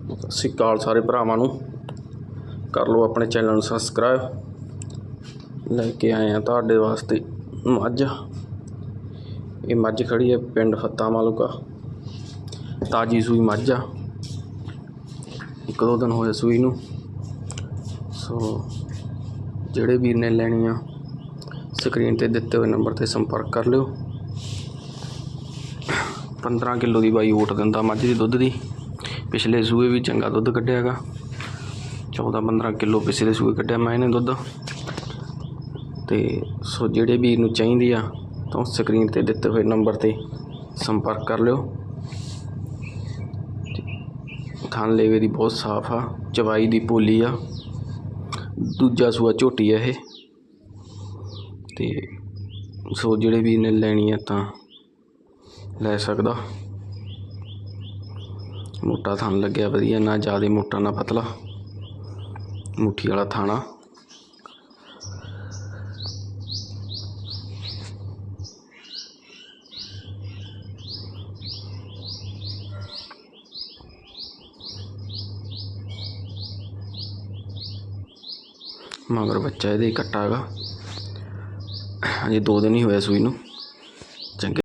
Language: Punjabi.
ਸਤਿ ਸ਼੍ਰੀ ਅਕਾਲ ਸਾਰੇ ਭਰਾਵਾਂ ਨੂੰ। ਕਰ ਲਓ ਆਪਣੇ ਚੈਨਲ ਨੂੰ ਸਬਸਕ੍ਰਾਈਬ ਲੈ ਕੇ ਆਏ ਆ ਤੁਹਾਡੇ ਵਾਸਤੇ ਮੱਝ। ਇਹ ਮੱਝ ਖੜੀ ਹੈ ਪਿੰਡ ਫੱਤਾ ਮਾਲੂਕਾ। ਤਾਜੀ ਸੂਈ ਮੱਝ ਆ। ਇੱਕ ਦੋ ਦਿਨ ਹੋਏ ਸੂਈ ਨੂੰ। ਸੋ ਜਿਹੜੇ ਵੀਰ ਨੇ ਲੈਣੀ ਆ ਸਕਰੀਨ ਤੇ ਦਿੱਤੇ ਹੋਏ ਨੰਬਰ ਤੇ ਸੰਪਰਕ ਕਰ ਲਿਓ। 15 ਕਿਲੋ ਦੀ ਬਾਈ ਓਟ ਦਿੰਦਾ ਮੱਝ ਦੀ ਦੁੱਧ ਦੀ। ਪਿਛਲੇ ਸੂਏ ਵੀ ਚੰਗਾ ਦੁੱਧ ਕੱਢਿਆ ਹੈਗਾ 14 15 ਕਿਲੋ ਪਿਛਲੇ ਸੂਏ ਕੱਢਿਆ ਮੈਂ ਇਹਨੇ ਦੁੱਧ। ਤੇ ਸੋ ਜਿਹੜੇ ਵੀ ਨੂੰ ਚਾਹੀਦੀ ਆ, ਤਾਂ ਸਕਰੀਨ ਤੇ ਦਿੱਤੇ ਹੋਏ ਨੰਬਰ ਤੇ ਸੰਪਰਕ ਕਰ ਲਿਓ। ਥਣ ਲੇਵੇ ਦੀ ਬਹੁਤ ਸਾਫ਼ ਆ, ਚਵਾਈ ਦੀ ਪੋਲੀ ਆ। ਦੂਜਾ ਸੂਆ ਝੋਟੀ ਆ ਇਹ। ਤੇ ਸੋ ਜਿਹੜੇ ਵੀ ਨੇ ਲੈਣੀ ਆ ਤਾਂ ਲੈ ਸਕਦਾ। ਮੋਟਾ ਥਣ ਲੱਗਿਆ, ਵਧੀਆ, ਨਾ ਜ਼ਿਆਦਾ ਮੋਟਾ, ਨਾ ਪਤਲਾ। ਮੁੱਠੀ ਵਾਲਾ ਥਾਣਾ। ਮਗਰ ਬੱਚਾ ਇਹਦੇ ਕੱਟਾ ਹੈਗਾ। ਅਜੇ ਦੋ ਦਿਨ ਹੀ ਹੋਇਆ ਸੂਈ ਨੂੰ। ਚੰਗੇ